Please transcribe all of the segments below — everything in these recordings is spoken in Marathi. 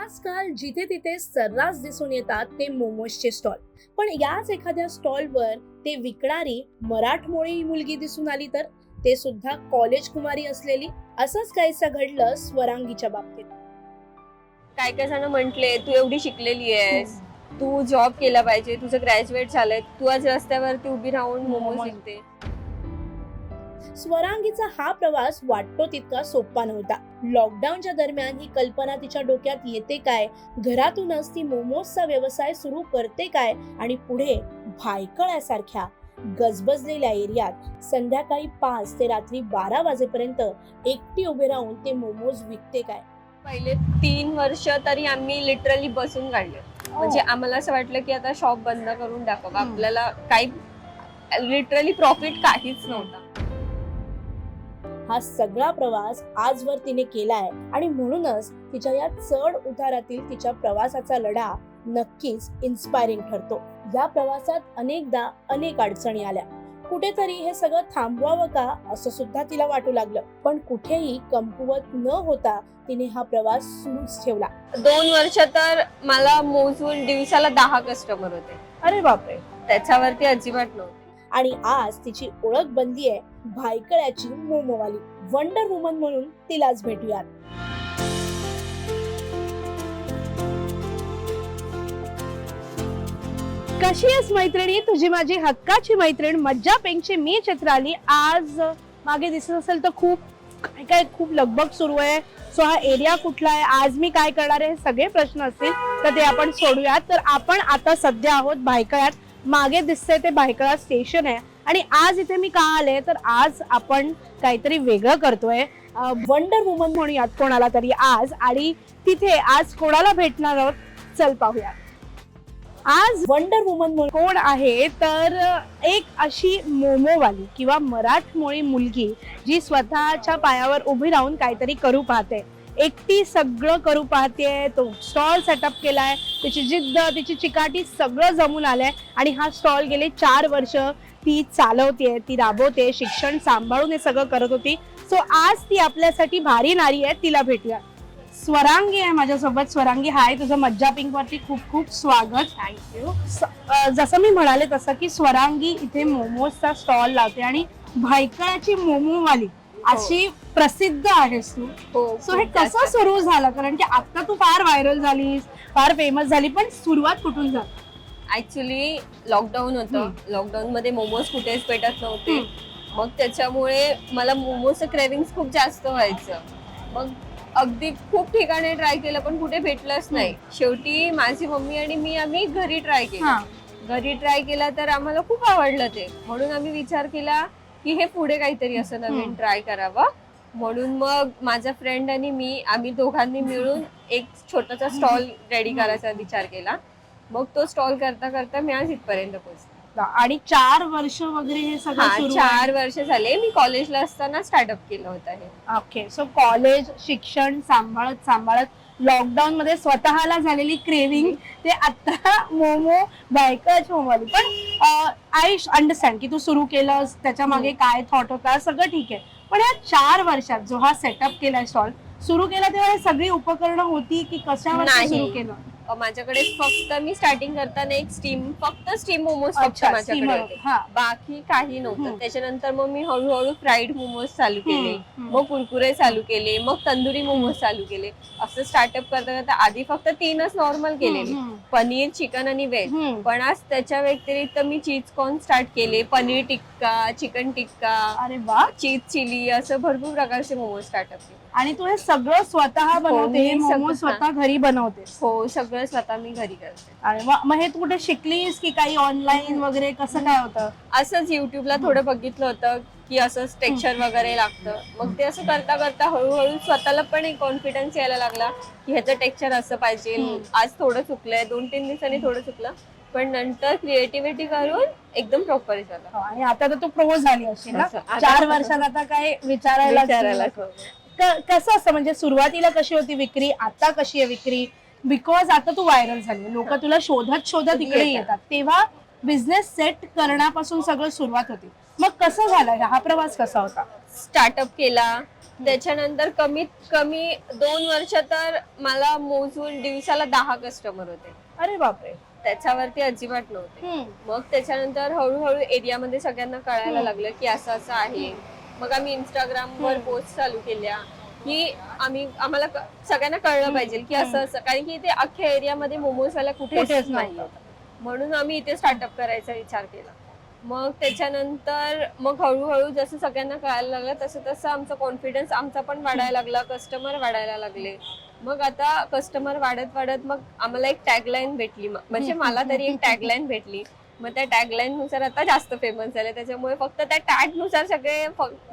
आजकाल जिथे तिथे सर्रास दिसून येतात ते मोमोजचे स्टॉल पण याच एखाद्या स्टॉलवर ते विकणारी मराठमोळी मुलगी दिसून आली तर? ते सुद्धा कॉलेज कुमारी असलेली असंच काहीसं घडलं स्वरांगीच्या बाबतीत. काय काय जण म्हंटले तू एवढी शिकलेली आहेस. तू जॉब केला पाहिजे. तुझं ग्रॅज्युएट झालंय. तू आज रस्त्यावरती उभी राहून मोमोज. विकते. स्वरांगीचा हा प्रवास वाटतो तितका सोपा नव्हता. लॉकडाऊनच्या दरम्यान ही कल्पना तिच्या डोक्यात येते काय? घरातूनच ती मोमोजचा व्यवसाय सुरू करते काय? आणि पुढे भायकळ्यासारख्या गजबजलेल्या एरियात संध्याकाळी पाच ते रात्री बारा वाजेपर्यंत एकटी उभे राहून ते मोमोज विकते काय? पहिले तीन वर्ष तरी आम्ही लिटरली बसून काढले. म्हणजे आम्हाला असं वाटलं की आता शॉप बंद करून टाकावं. आपल्याला काही लिटरली प्रॉफिट काहीच नव्हता. हा सगळा प्रवास आजवर तिने केलाय. आणि म्हणूनच तिच्या या चढ उतारातील तिच्या प्रवासाचा लढा नक्कीच इन्स्पायरिंग ठरतो. या प्रवासात अनेकदा अनेक अडचणी आल्या. कुठेतरी हे सगळं थांबवावं का असं सुद्धा तिला वाटू लागलं. पण कुठेही कमकुवत न होता तिने हा प्रवास सुरूच ठेवला. दोन वर्ष तर मला मोजून दिवसाला दहा कस्टमर होते. अरे बापरे! त्याच्यावरती अजिबात नव्हते. आणि आज तिची ओळख बनली आहे भायकळ्याची मोमोवाली वंडर वुमन म्हणून तिलाच भेटूयात. कशी आहेस मैत्रिणी? तुझी माझी हक्काची मैत्रीण मज्जा पेंगची मी चित्राली. आज मागे दिसत असेल तर खूप काय काय खूप लगबग सुरू आहे. सो हा एरिया कुठला आहे? आज मी काय करणार आहे? हे सगळे प्रश्न असतील तर ते आपण सोडूयात. तर आपण आता सध्या आहोत भायकळ्यात मागे दिसतंय ते भायखळा स्टेशन आहे. आणि आज इथे मी का आले तर आज आपण काहीतरी वेगळं करतोय. वंडर वुमन म्हणूयात कोणाला तरी आज आणि तिथे आज कोणाला भेटणार आहोत? चल पाहूया. आज वंडर वुमन म्हणून कोण आहे तर एक अशी मोमोवाली किंवा मराठमोळी मुलगी जी स्वतःच्या पायावर उभी राहून काहीतरी करू पाहते. एकटी सगळं करू पाहते तो स्टॉल सेटअप केलाय तिची जिद्द तिची चिकाटी सगळं जमून आलंय. आणि हा स्टॉल गेले चार वर्ष ती चालवते ती राबवते शिक्षण सांभाळून हे सगळं करत होती. सो आज ती आपल्यासाठी भारी नारी आहे तिला भेटूया स्वरांगी आहे माझ्यासोबत. स्वरांगी हाय तुझं मज्जा पिंक वरती खूप खूप स्वागत. थँक्यू जसं मी म्हणाले तसं की स्वरांगी इथे मोमोजचा स्टॉल लावते आणि भायकळाची मोमोवाली अशी प्रसिद्ध आहेस तू. हो सो हे खूप कसं. सुरू झालं? कारण की आता तू फार व्हायरल झालीस फार फेमस झाली पण सुरुवात कुठून झाली? ऍक्च्युली लॉकडाऊन होतं. लॉकडाऊन मध्ये मोमोज कुठेच भेटत नव्हते. मग त्याच्यामुळे मला मोमोजचं क्रेविंग खूप जास्त व्हायचं. मग अगदी खूप ठिकाणी ट्राय केलं पण कुठे भेटलंच नाही. शेवटी माझी मम्मी आणि मी आम्ही घरी ट्राय केलं. हा. घरी ट्राय केला तर आम्हाला खूप आवडलं ते. म्हणून आम्ही विचार केला की हे पुढे काहीतरी असं नवीन. ट्राय करावं. म्हणून मग माझा फ्रेंड आणि मी आम्ही दोघांनी मिळून एक छोटासा स्टॉल रेडी करायचा विचार केला. मग तो स्टॉल करता करता मी आज इथपर्यंत पोहोचले. आणि चार वर्ष वगैरे हे सगळं चार वर्ष झाले. मी कॉलेजला असताना स्टार्टअप केलं होतं हे. ओके सो कॉलेज शिक्षण सांभाळत सांभाळत लॉकडाऊन मध्ये स्वतःला झालेली क्रेविंग ते आता मोमो बायकाच मोमोली पण आय अंडरस्टँड की तू सुरू केलंस त्याच्यामागे काय थॉट होता सगळं ठीक आहे. पण या चार वर्षात जो हा सेटअप केलाय स्टॉल सुरू केला तेव्हा हे सगळी उपकरणं होती की कशावर. सुरू केलं? माझ्याकडे फक्त मी स्टार्टिंग करताना एक स्टीम फक्त स्टीम मोमोज फक्त अच्छा, माझ्याकडे. होते हा. बाकी काही नव्हतं हम्म. त्याच्यानंतर मग मी हळूहळू फ्राईड मोमोज चालू केले हम्म, हम्म. मग कुरकुरे चालू केले मग तंदुरी मोमोज चालू केले असं स्टार्टअप करता करता आधी फक्त तीनच नॉर्मल केलेले हम्म, पनीर चिकन आणि व्हेज हम्म. पण आज त्याच्या व्यतिरिक्त मी चीज कॉर्न स्टार्ट केले पनीर टिक्का चिकन टिक्का अरे वा चीज चिली असं भरपूर प्रकारचे मोमोज स्टार्टअप केले आणि तू हे सगळं स्वतः बनवते मी हे मोमो सगळं- स्वतः घरी बनवतेस हो सगळं स्वतः मी घरी करते. मग हे तू कुठे शिकलीस की काही ऑनलाईन वगैरे? कसं काय होतं? असंच युट्यूबला थोडं बघितलं होतं की असंच टेक्स्चर वगैरे लागतं. मग ते असं करता करता हळूहळू स्वतःला पण एक कॉन्फिडन्स यायला लागला की ह्याचं टेक्स्चर असं पाहिजे. आज थोडं चुकलंय दोन तीन दिवसांनी थोडं चुकलं पण नंतर क्रिएटिव्हिटी करून एकदम प्रॉपर झालं. हो, आणि आता तर तू प्रो झाली असेल ना? असं. आता- चार वर्षात आता काय विचारायला विचारायला कसं असतं म्हणजे सुरुवातीला कशी होती विक्री आता कशी आहे विक्री? बिकॉज आता तू व्हायरल झाली लोक तुला शोधत शोधत इकडे येतात. तेव्हा बिझनेस सेट करण्यापासून सगळं सुरुवात होती. मग कसं झालं? हा प्रवास कसा होता? स्टार्टअप केला. त्याच्यानंतर कमीत कमी दोन वर्ष तर मला मोजून दिवसाला दहा कस्टमर होते. अरे बापरे. त्याच्यावरती अजिबात नव्हते. मग त्याच्यानंतर हळूहळू एरियामध्ये सगळ्यांना कळायला. लागलं की असं असं आहे. मग आम्ही इंस्टाग्राम वर हम्म. पोस्ट चालू केल्या. की आम्ही आम्हाला क- सगळ्यांना कळलं पाहिजे की असं असं. कारण की इथे अख्ख्या एरियामध्ये मोमोज वाला कुठेच कुठेच नाही नव्हतं. म्हणून आम्ही इथे स्टार्टअप करायचा विचार केला. मग त्याच्यानंतर मग हळूहळू जसं सगळ्यांना कळायला लागलं तसं तसं आमचा कॉन्फिडन्स आमचा पण वाढायला लागला. कस्टमर वाढायला लागले. मग आता कस्टमर वाढत वाढत मग आम्हाला एक टॅगलाईन भेटली. म- म्हणजे मला तरी एक टॅगलाईन भेटली. मग त्या टॅगलाईन नुसार आता जास्त फेमस झाले. त्याच्यामुळे फक्त त्या टॅगनुसार सगळे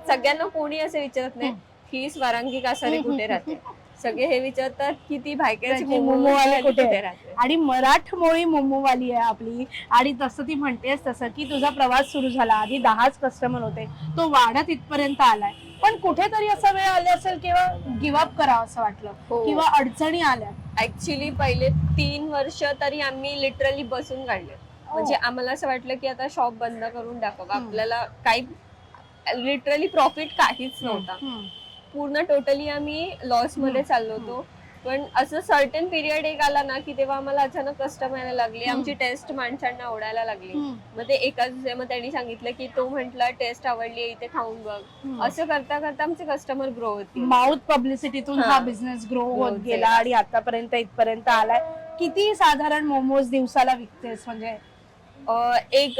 सगळ्यांना कोणी असं विचारत नाही ही स्वरांगी कासारे कुठे राहते? सगळे हे विचारतात की ती भायक्याची मोमोवाली वाली कुठे? राहते? आणि मराठमोळी मोमोवाली आहे आपली. आणि तसं ती म्हणतेस तसं की तुझा प्रवास सुरू झाला. आधी दहाच कस्टमर होते. तो वाढत इथपर्यंत आलाय. पण कुठेतरी असा वेळ आला असेल किंवा गिव्हअप करावं असं वाटलं. हो. किंवा अडचणी आल्या. ऍक्च्युली पहिले तीन वर्ष तरी आम्ही लिटरली बसून काढले. म्हणजे आम्हाला असं वाटलं की आता शॉप बंद करून टाकावं. आपल्याला काही लिटरली प्रॉफिट काहीच नव्हता. पूर्ण टोटली आम्ही लॉसमध्ये. चाललो होतो पण असं सर्टन पिरियड एक आला ना की तेव्हा आम्हाला अचानक कस्टमर यायला लागली. आमची टेस्ट माणसांना आवडायला लागली. मग ते एकाच मग त्यांनी सांगितलं की तो म्हंटला टेस्ट आवडली इथे खाऊन बघ. असं करता करता आमचे कस्टमर ग्रो होतील माउथ पब्लिसिटीतून हा. हा बिझनेस ग्रो होत होत गेला. आणि आतापर्यंत इथपर्यंत आलाय किती साधारण मोमोज दिवसाला विकतेस म्हणजे एक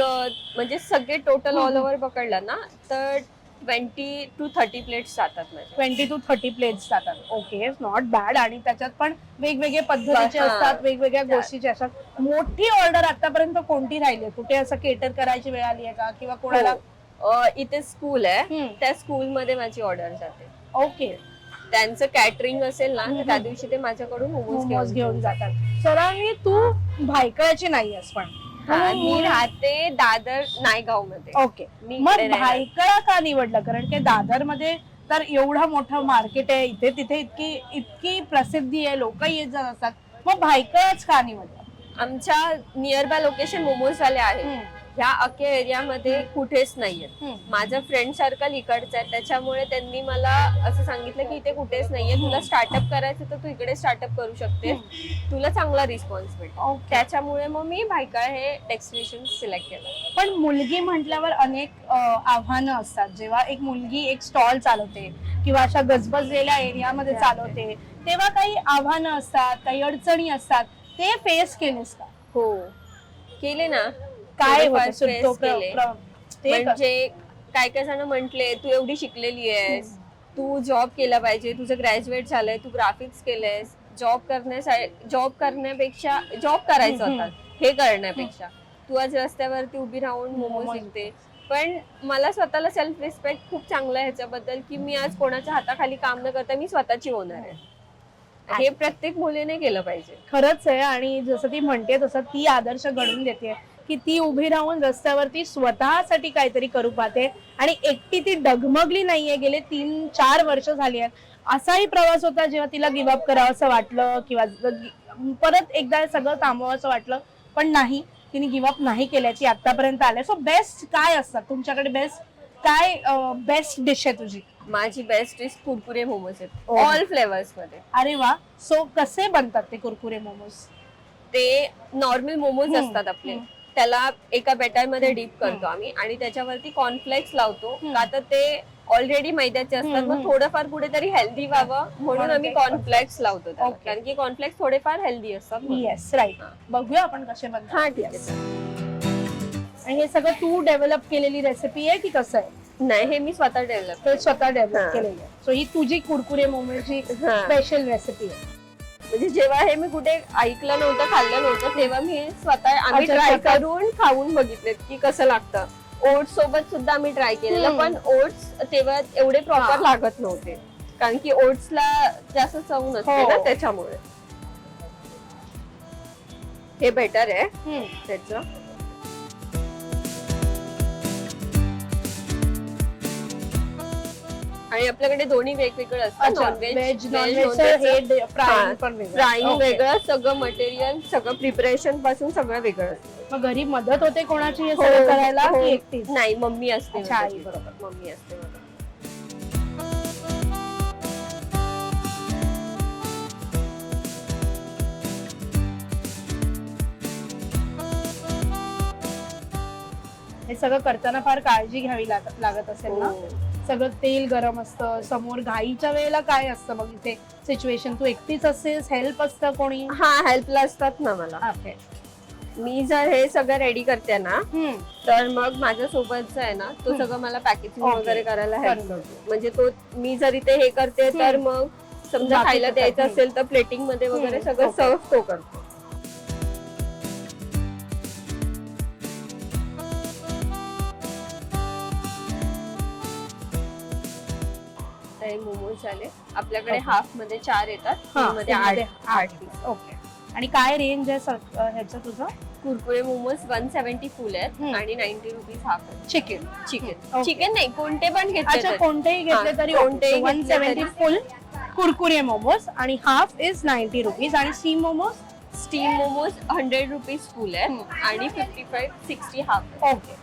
म्हणजे सगळे टोटल ऑल. ओव्हर पकडला ना तर ट्वेंटी टू थर्टी प्लेट्स जातात माझे. ट्वेंटी टू थर्टी प्लेट्स जातात. ओके नॉट बॅड आणि त्याच्यात पण वेगवेगळे पद्धतीचे हा. असतात वेगवेगळ्या त्या- गोष्टीचे असतात. मोठी ऑर्डर आतापर्यंत कोणती राहिली? आहे? कुठे असं केटर करायची वेळ आली आहे का? किंवा कोणाला? हो. अं, इथे स्कूल आहे. हम्म. त्या स्कूल मध्ये माझी ऑर्डर जाते. ओके त्यांचं कॅटरिंग असेल ना. तर त्या दिवशी ते माझ्याकडून मोमोज मोमोज घेऊन जातात. सरांनी तू भायकळाची नाहीयेस पण. हा, मी राहते दादर नायगावमध्ये ओके. मी मग इकडे. भायखळा का निवडलं? कारण की दादरमध्ये तर एवढं मोठं मार्केट आहे इथे तिथे इतकी इतकी प्रसिद्धी आहे लोक येत जात असतात. मग भायखळाच का निवडलं? आमच्या नियर बाय लोकेशन मोमोज वाले आहेत. हम्म, ह्या अख्ख्या एरियामध्ये कुठेच हम्म. माझं फ्रेंड सर्कल इकडचं आहे. त्याच्यामुळे त्यांनी मला असं सांगितलं की इथे कुठेच नाहीये. तुला स्टार्टअप करायचं तर तू इकडे स्टार्टअप करू शकतेस तुला चांगला रिस्पॉन्स ओके. त्याच्यामुळे मग मी भायकाळ हे डेस्टिनेशन सिलेक्ट केलं. पण मुलगी म्हटल्यावर अनेक आव्हानं असतात. जेव्हा एक मुलगी एक स्टॉल चालवते किंवा अशा गजबजलेल्या एरियामध्ये चालवते तेव्हा काही आव्हानं असतात काही अडचणी असतात. ते फेस केलेस का? हो. केले ना. काय थोडेफार होतं? face तो प्र- केले. प्र- ते क- म्हणजे काय काय जण म्हंटले तू एवढी शिकलेली आहेस. तू जॉब केला पाहिजे. तुझं ग्रॅज्युएट झालंय. तू ग्राफिक्स केलंयस. जॉब करण्यासाठी जॉब करण्यापेक्षा जॉब करायचं हम्म, होता हे करण्यापेक्षा. तू आज रस्त्यावरती उभी राहून मोमोज मोमोज विकते पण मला स्वतःला सेल्फ रिस्पेक्ट खूप चांगला आहे ह्याच्याबद्दल की मी आज कोणाच्या हाताखाली काम न करता मी स्वतःची ओनर आहे. हे प्रत्येक मुलीने केलं पाहिजे. खरंच आहे. आणि जसं ती म्हणते तसं ती आदर्श घडून देते. की ती उभी राहून रस्त्यावरती स्वतःसाठी काहीतरी करू पाहते. आणि एकटी ती डगमगली नाहीये गेले तीन चार वर्ष झाली आहेत. असाही प्रवास होता जेव्हा तिला गिव्हअप करावं असं वाटलं किंवा परत एकदा सगळं थांबवावं असं वाटलं पण नाही. तिने गिव्हअप नाही केल्या ती आतापर्यंत आल्या सो बेस्ट काय असतात? तुमच्याकडे बेस्ट काय बेस्ट डिश आहे तुझी? माझी बेस्ट डिश कुरकुरे मोमोज आहेत. Oh. ऑल फ्लेवर्समध्ये. अरे वा. सो कसे बनतात ते कुरकुरे मोमोज ते नॉर्मल मोमोज असतात आपले. त्याला एका बॅटरमध्ये डीप करतो आम्ही आणि त्याच्यावरती कॉर्नफ्लेक्स लावतो. का तर ते ऑलरेडी मैद्याचे असतात मग. थोडंफार कुठेतरी हेल्दी व्हावं म्हणून आम्ही कॉर्नफ्लेक्स लावतो त्याला. Okay. कारण की कॉर्नफ्लेक्स थोडेफार हेल्दी असतात म्हणून. Yes right. बघूया आपण कसे बनतात हा ठीक आहे आणि हे सगळं तू डेव्हलप केलेली रेसिपी आहे की कसं आहे नाही हे मी स्वतः डेव्हलप स्वतः हा. डेव्हलप केलेली आहे सो ही तुझी कुरकुरे मोमोची स्पेशल रेसिपी आहे म्हणजे जेव्हा हे मी कुठे ऐकलं नव्हतं खाल्लं नव्हतं तेव्हा मी हे स्वतः आम्ही अच्छा, ट्राय स्वतः- करून खाऊन बघितलेत की कसं लागतं ओट्स सोबत सुद्धा आम्ही ट्राय केलेलं हम्म. पण ओट्स तेव्हा एवढे हा. प्रॉपर लागत नव्हते कारण की ओट्सला जास्त चव नसते हो. ना त्याच्यामुळे हे बेटर आहे हम्म. त्याच आणि आपल्याकडे दोन्ही वेगवेगळं असतं. वेगळं. फ्राईंग वेगळं सगळं मटेरियल सगळं प्रिपरेशनपासून सगळं वेगळं असतं. मग घरी मदत होते कोणाची हे हो, सगळं करायला हो. नाही मम्मी असते मम्मी असते हे सगळं करताना फार काळजी घ्यावी लागत असेल ना? हो. सगळं तेल गरम असतं समोर घाईच्या वेळेला काय असतं मग इथे सिच्युएशन तू एकटीच असतेस हेल्प असतं कोणी हा हेल्पला असतात ना मला ओके मी जर हे सगळं रेडी करते ना हम्म. तर मग माझ्या सोबतचा आहे ना तो हम्म. सगळं मला पॅकेजिंग Okay. वगैरे करायला हेल्प करतो म्हणजे तो मी जर इथे हे करते तर हम्म. मग समजा खायला द्यायचं. असेल तर प्लेटिंगमध्ये वगैरे हम्म. सगळं Okay. सर्व तो करतो हे मोमोज झाले आपल्याकडे Okay. हाफमध्ये चार येतात. हा, मध्ये आठ. ओके. आणि काय रेंज आहे अं, ह्याचं तुझं? Kurkure momos one seventy full आहेत. आणि नाईन्टी रुपीज हाफ आहे चिकन चिकन Okay. चिकन नाही कोणते पण अच्छा घेतले कोणतेही घेतले हा, तरी कोणतेही वन घेतले सेव्हन्टी तरी. फुल कुरकुरे मोमोज आणि हाफ इज नाईन्टी रुपीज आणि steam momos? Steam momos hundred rupees full आहे. आणि fifty five sixty half okay.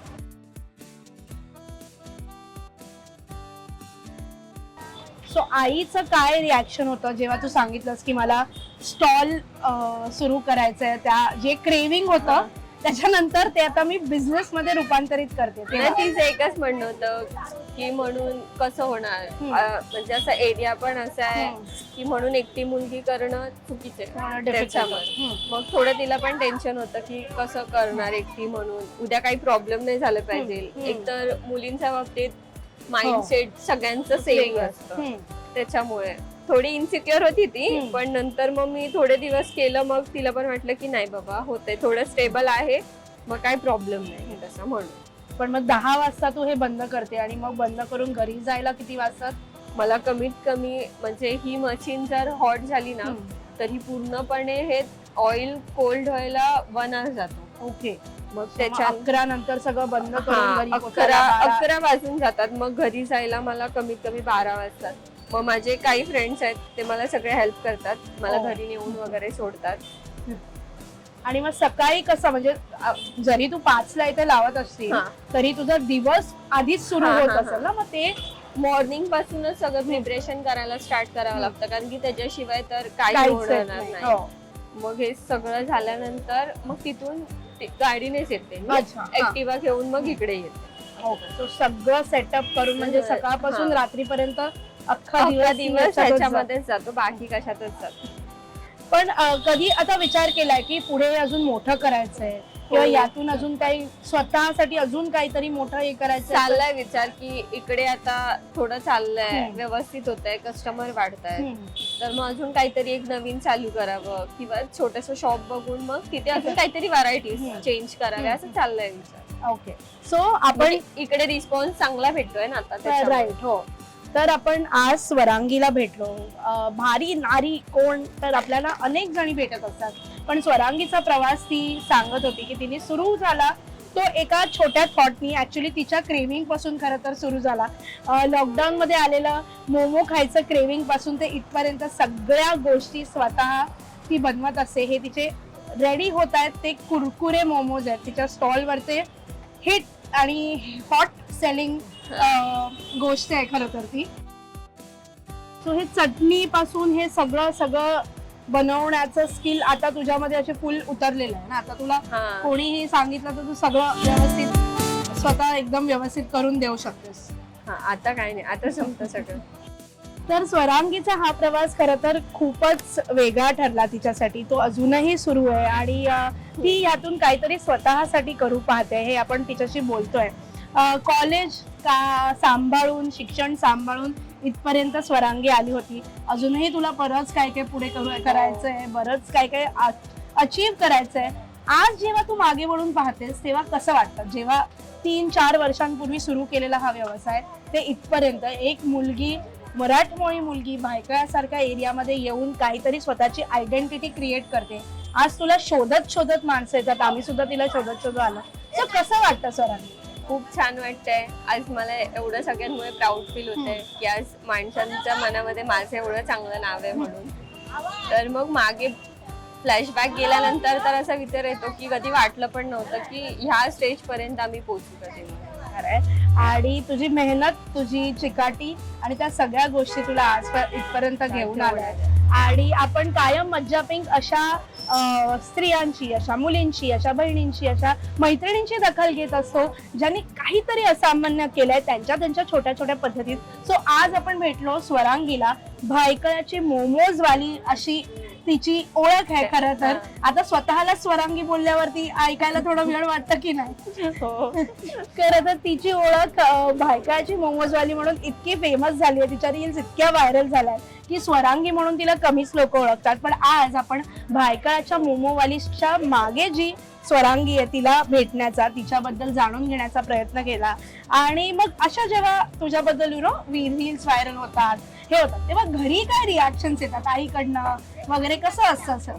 So आईचं काय रिॲक्शन होतं? जेव्हा तू सांगितलंस की मला स्टॉल सुरू करायचंय त्या जे क्रेविंग होतं त्याच्यानंतर ते आता मी बिझनेस मध्ये रूपांतरित करते. तेव्हा. तिचं एकच म्हणणं होतं की म्हणून कसं होणार? म्हणजे असं एरिया पण असा आहे. की म्हणून एकटी मुलगी करणं चुकीचं आहे. हम्म. मग थोडं तिला पण टेन्शन होतं की कसं करणार एकटी म्हणून? उद्या काही प्रॉब्लेम नाही झालं पाहिजे. एकतर मुलींच्या बाबतीत माइंडसेट सगळ्यांचं सेम. असतं. त्याच्यामुळे. थोडी इन्सिक्युअर होती ती. पण नंतर मग मी थोडे दिवस केलं मग तिला पण वाटलं की नाही बाबा होतंय थोडं स्टेबल आहे. मग काही प्रॉब्लेम नाही तसं म्हणून. पण मग दहा वाजता तू हे बंद करते आणि मग बंद करून घरी जायला किती वाजतात? मला कमीत कमी म्हणजे ही मशीन जर हॉट झाली ना तर ही पूर्णपणे हे ऑइल कोल्ड व्हायला वन आवर जातो. ओके मग त्याच्या अकरा नंतर सगळं बंद करून हा, घरी अकरा पोचायला बारा. अकरा वाजून जातात मग घरी जायला मला कमीत कमी बारा वाजतात मग माझे काही फ्रेंड्स आहेत ते मला सगळे हेल्प करतात मला हो. घरी नेऊन वगैरे सोडतात आणि मग सकाळी कसं म्हणजे अ, जरी तू पाचला इथे लावत असतील हा. तरी तुझा दिवस आधीच सुरू हा, होत हा, असेल ना मग ते मॉर्निंग पासूनच सगळं प्रिपरेशन करायला स्टार्ट करावं लागतं कारण की त्याच्याशिवाय तर काही काहीच होणार येत नाही. नाही हो. मग हे सगळं झाल्यानंतर मग तिथून ते- गाडीनेच येते अच्छा, हा. ऍक्टिव्हा घेऊन मग इकडे येते हो. तो सगळं सेटअप करून म्हणजे सगळं, सकाळपासून हा. रात्रीपर्यंत अख्खा दिवस दिवस याच्यातच जातो. ह्याच्यामध्येच जातो बाकी कशातच जातो पण अ, कधी आता विचार केलाय की पुढे अजून मोठं करायचंय किंवा हो. यातून अजून काही स्वतःसाठी अजून काहीतरी मोठं हे करायचंय चाललाय विचार की इकडे आता थोडं चाललंय हम्म. व्यवस्थित होत आहे कस्टमर वाढतायत हम्म. तर मग अजून काहीतरी एक नवीन चालू करावं किंवा छोटस शॉप बघून मग तिथे अजून काहीतरी व्हरायटीज हम्म. चेंज कराव्या असं चाललंय विचार ओके सो आपण पण इकडे रिस्पॉन्स चांगला भेटतोय ना आता. राईट हो. तर आपण आज स्वरांगीला भेटलो. भारी नारी कोण? तर आपल्याला अनेक जणी भेटत असतात. पण स्वरांगीचा प्रवास ती सांगत होती की तिने सुरू झाला तो एका छोट्या थॉटनी ॲक्च्युली तिच्या क्रेविंगपासून खरं तर सुरू झाला. लॉकडाऊनमध्ये आलेलं मोमो खायचं क्रेविंगपासून ते इथपर्यंत सगळ्या गोष्टी स्वतः ती बनवत असते हे तिचे रेडी होत आहेत ते कुरकुरे मोमोज आहेत. तिच्या स्टॉलवरचे हिट आणि हॉट सेलिंग गोष्ट आहे खरं तर ती. सो हे चटणीपासून हे सगळं सगळं बनवण्याचं स्किल आता तुझ्यामध्ये असे फुल उतरलेलं आहे ना? आता तुला हा. कोणीही सांगितलं तर तू सगळं व्यवस्थित स्वतः एकदम व्यवस्थित करून देऊ शकतेस. हा आता काय नाही आता जमतं सगळं. तर स्वरांगीचा हा प्रवास खरं तर खूपच वेगळा ठरला तिच्यासाठी. तो अजूनही सुरू आहे आणि अं, ती यातून काहीतरी स्वतःसाठी करू पाहते हे आपण तिच्याशी बोलतोय. कॉलेज का सांभाळून शिक्षण सांभाळून इथपर्यंत स्वरांगी आली होती. अजूनही तुला बरंच काय काय पुढे करू करायचंय बरंच काय काय अचीव करायचंय. आज जेव्हा तू मागे वळून पाहतेस तेव्हा कसं वाटतं? जेव्हा तीन चार वर्षांपूर्वी सुरू केलेला हा व्यवसाय ते इथपर्यंत. एक मुलगी मराठमोळी मुलगी भायखळ्यासारख्या एरियामध्ये येऊन काहीतरी स्वतःची आयडेंटिटी क्रिएट करते. आज तुला शोधत शोधत माणसं येतात. आम्ही सुद्धा तिला शोधत शोधत आलो. तर कसं वाटतं सरांनी खूप छान वाटतंय. आज मला एवढं सगळ्यांमुळे प्राऊड फील होतंय की आज माणसांच्या मनामध्ये माझं एवढं चांगलं नाव आहे म्हणून. तर मग मागे फ्लॅशबॅक गेल्यानंतर तर असा विचार येतो की कधी वाटलं पण नव्हतं की ह्या स्टेज पर्यंत आम्ही पोहोचू कधी. असणार आहे. आणि तुझी मेहनत तुझी चिकाटी आणि त्या सगळ्या गोष्टी तुला आज इथपर्यंत घेऊन आल्या आणि आपण कायम मज्जा पिंक अशा स्त्रियांची अशा मुलींची अशा बहिणींची अशा मैत्रिणींची दखल घेत असतो ज्यांनी काहीतरी असामान्य केलंय त्यांच्या त्यांच्या छोट्या छोट्या पद्धतीत. सो आज आपण भेटलो स्वरांगीला. भायकळ्याची मोमोज वाली अशी तिची ओळख आहे खरं तर. आता स्वतःला स्वरांगी बोलल्यावरती ऐकायला थोडं वेळ वाटतं की नाही? हो. खरं तर तिची ओळख भायकाची मोमोजवाली म्हणून इतकी फेमस झाली आहे तिच्या रील्स इतक्या व्हायरल झाल्या की स्वरांगी म्हणून तिला कमीच लोक ओळखतात. पण आज आपण भायकाच्या मोमोवालीच्या मागे जी स्वरांगी आहे तिला भेटण्याचा तिच्याबद्दल जाणून घेण्याचा प्रयत्न केला. आणि मग अशा जेव्हा तुझ्याबद्दल यु नो रील्स व्हायरल होतात हे होतात तेव्हा घरी काय रिॲक्शन येतात? आईकडनं वगैरे कसं असतं असं?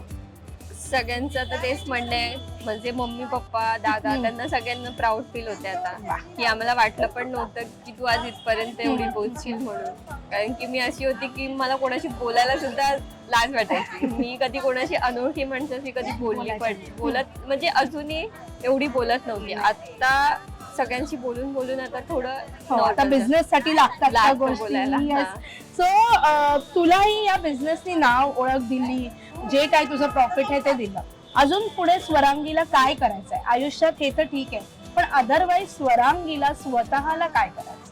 सगळ्यांचं तर तेच म्हणणं आहे. म्हणजे मम्मी पप्पा दादा. त्यांना सगळ्यांना प्राऊड फील होते. आता. की आम्हाला वाटलं पण नव्हतं की तू आज इथपर्यंत एवढी पोहोचशील म्हणून. कारण की मी अशी होती की मला कोणाशी बोलायला सुद्धा लाज वाटायची. मी कधी कोणाशी अनोळखी माणसाशी कधी बोलली पण. बोलत म्हणजे अजूनही एवढी बोलत नव्हती. आता सगळ्यांशी बोलून बोलून आता थोडं हो आता बिझनेस साठी लागतात त्या गोष्टी. सो तुलाही या बिझनेसनी नाव ओळख दिली जे काय तुझं प्रॉफिट आहे ते दिलं. अजून पुढे स्वरांगीला काय करायचंय? आयुष्यात हे तर ठीक आहे पण अदरवाईज स्वरांगीला स्वतःला काय करायचं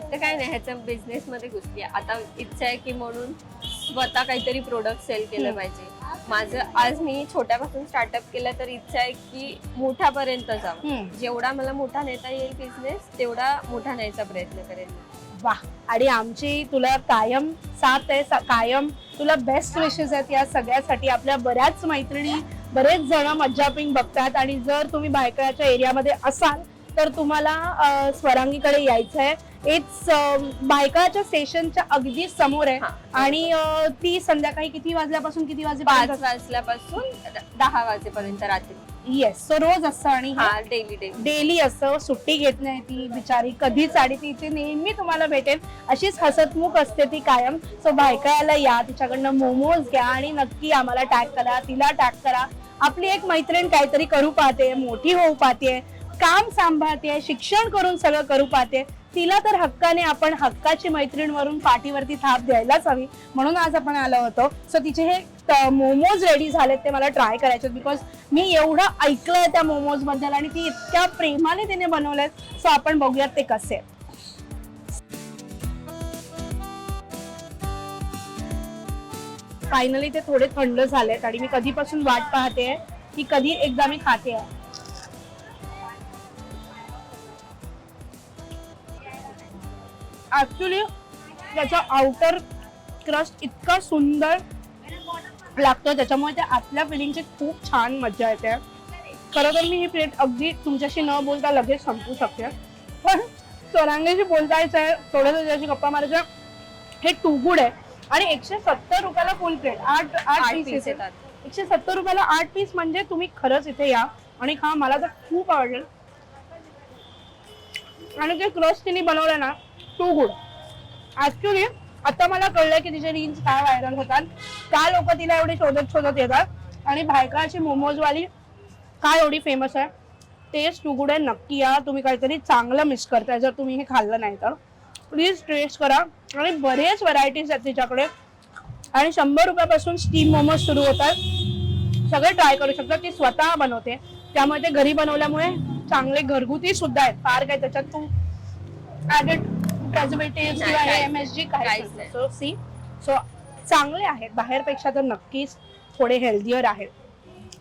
आता काय नाही ह्याच्या बिझनेस मध्ये घुसली आता इच्छा आहे की म्हणून स्वतः काहीतरी प्रोडक्ट सेल केलं. पाहिजे. माझं आज मी छोट्यापासून स्टार्टअप केलं तर इच्छा आहे की मोठ्यापर्यंत जावं. जेवढा मला मोठा नेता येईल बिझनेस तेवढा मोठा न्यायचा प्रयत्न करेन वा आणि आमची तुला कायम साथ आहे सा- कायम तुला बेस्ट विशेष आहेत या सगळ्यासाठी. आपल्या बऱ्याच मैत्रिणी बरेच जण मज्जा पिंक बघतात. आणि जर तुम्ही बायकाच्या एरियामध्ये असाल तर तुम्हाला स्वरांगीकडे यायचं आहे इट्स बायकाच्या स्टेशनच्या अगदी समोर आहे. आणि ती संध्याकाळी किती वाजल्यापासून किती पाच वाजेपर्यंत वाजल्यापासून दहा वाजेपर्यंत रात्री. येस सो रोज असतं आणि डेली डेली. डेली असं सुट्टी घेत नाही ती बिचारी. कधीच आणि ती इथे नेहमी तुम्हाला भेटेल. अशीच हसतमुख असते ती कायम. सो बायकायला या तिच्याकडनं मोमोज घ्या आणि नक्की आम्हाला टॅग करा तिला टॅग करा. आपली एक मैत्रीण काहीतरी करू पाहते मोठी होऊ पाहते. काम सांभाळते शिक्षण करून सगळं करू पाहते. तिला तर हक्काने आपण हक्काची मैत्रीण वरून पाठीवरती थाप द्यायलाच हवी. म्हणून आज आपण आलो होतो. सो तिचे हे मोमोज रेडी झालेत ते मला ट्राय करायचे बिकॉज मी एवढं ऐकलंय त्या मोमोजबद्दल आणि ती इतक्या प्रेमाने तिने बनवलेत. सो आपण बघूयात ते कसे फायनली ते थोडे थंड झालेत आणि मी कधीपासून वाट पाहते की कधी एकदा मी खाते आहे ऍक्च्युली त्याचा आउटर क्रस्ट इतका सुंदर लागतो त्याच्यामुळे त्या आतल्या फिलिंगची खूप छान मजा येते. खरं तर मी ही प्लेट अगदी तुमच्याशी न बोलता लगेच संपू शकते. पण स्वरांगेशी बोलतायचं आहे थोडंसं त्याच्याशी गप्पा मारायचं हे टू गुड आहे. आणि एकशे सत्तर रुपयाला फुल प्लेट आठ आठ पीस येतात. एकशे सत्तर रुपयाला आठ पीस म्हणजे तुम्ही खरंच इथे या. आणि खा मला तर खूप आवडेल. आणि ते क्रस्ट तिने बनवलं ना टू गुड ऍक्च्युली आता मला कळलं की तिचे रील्स काय व्हायरल होतात. का लोक तिला एवढे शोधत शोधत येतात? आणि भायकाची मोमोजवाली काय एवढी फेमस आहे? टेस्ट टू गुड आहे नक्की या. तुम्ही काहीतरी चांगलं मिस करताय जर तुम्ही हे खाल्लं नाही तर. प्लीज टेस्ट करा. आणि बरेच व्हरायटीज आहेत तिच्याकडे. आणि शंभर रुपयापासून स्टीम मोमोज सुरू होतात सगळे ट्राय करू शकता. ती स्वतः बनवते. त्यामुळे ते घरी बनवल्यामुळे चांगले घरगुती सुद्धा आहेत. फार काय त्याच्यात तू ऍडेड प्रेझर्वेटिव्ह नाही, किंवा एम एस जी काहीच काही नाही. सो सी सो चांगले आहेत. बाहेरपेक्षा तर नक्कीच थोडे हेल्दियर आहेत.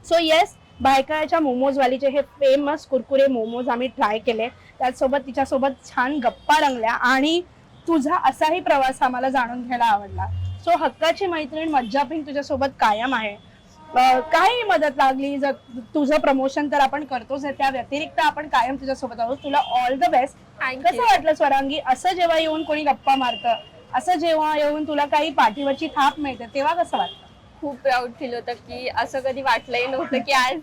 सो येस बायकाच्या मोमोजवालीचे हे फेमस कुरकुरे मोमोज आम्ही ट्राय केले. त्याचसोबत तिच्यासोबत छान गप्पा रंगल्या आणि तुझा असाही प्रवास आम्हाला जाणून घ्यायला आवडला. सो हक्काची मैत्रीण मज्जा पिंक तुझ्यासोबत कायम आहे. काही मदत लागली. जर तुझं प्रमोशन तर आपण करतोच आहे. त्या व्यतिरिक्त आपण कायम तुझ्यासोबत आहोत. तुला ऑल द बेस्ट कसं वाटलं स्वरांगी? असं जेव्हा येऊन कोणी गप्पा मारतं असं जेव्हा येऊन तुला काही पाठीवरची थाप मिळते तेव्हा कसं वाटतं? खूप प्राऊड फील होतं की असं कधी वाटलंही नव्हतं की आज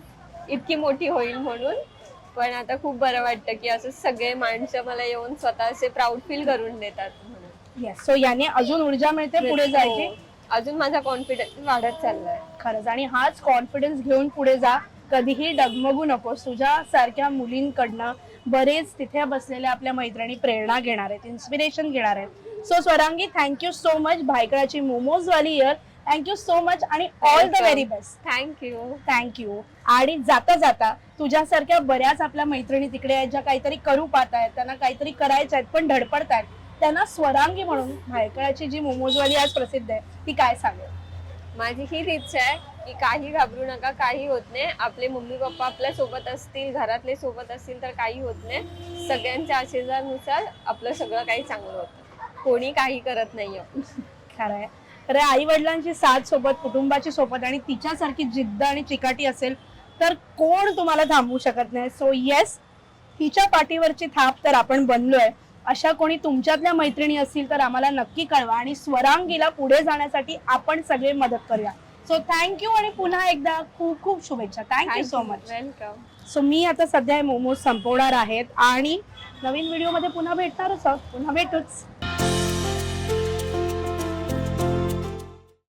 इतकी मोठी होईल म्हणून. पण आता खूप बरं वाटतं की असं सगळे माणसं मला येऊन स्वतःचे प्राऊड फील करून देतात म्हणून. सो याने अजून ऊर्जा मिळते पुढे जायची. हो. अजून माझा कॉन्फिडन्स वाढत चाललाय. खरंच. आणि हाच कॉन्फिडन्स घेऊन पुढे जा. कधीही डगमगू नकोस. तुझ्या सारख्या मुलींकडनं बरेच तिथे बसलेल्या आपल्या मैत्रिणी प्रेरणा घेणार आहेत इन्स्पिरेशन घेणार आहेत. So Swarangi thank you so much भायकळाची momos वाली इयर थँक्यू सो मच आणि all the. Very best thank you thank you आणि जाता जाता तुझ्यासारख्या बऱ्याच आपल्या मैत्रिणी तिकडे आहेत ज्या काहीतरी करू पाहत आहेत त्यांना काहीतरी करायचं आहेत पण धडपडत आहेत त्यांना स्वरांगी म्हणून भायकळाची जी मोमोजवाली आज प्रसिद्ध आहे ती काय सांगेल? माझी हीच इच्छा आहे की काही घाबरू नका काही होत नाही. आपले मम्मी पप्पा आपल्यासोबत असतील घरातले सोबत असतील तर काही होत नाही. सगळ्यांच्या आशीर्वादानुसार आपलं सगळं काही चांगलं होतं. कोणी काही करत नाहीये. खरं आहे तर आई वडिलांची साथ सोबत कुटुंबाची सोबत आणि तिच्यासारखी जिद्द आणि चिकाटी असेल तर कोण तुम्हाला थांबवू शकत नाही? सो येस तिच्या पाठीवरची थाप तर आपण बनलोय. अशा कोणी तुमच्यातल्या मैत्रिणी असतील तर आम्हाला नक्की कळवा आणि स्वरांगीला पुढे जाण्यासाठी आपण सगळे मदत करूया. सो थँक्यू आणि पुन्हा एकदा खूप खूप शुभेच्छा. Thank you so much welcome so मी आता सध्या मोमोज संपवणार आहेत आणि नवीन व्हिडिओमध्ये पुन्हा भेटणारच आहोत. पुन्हा भेटूच.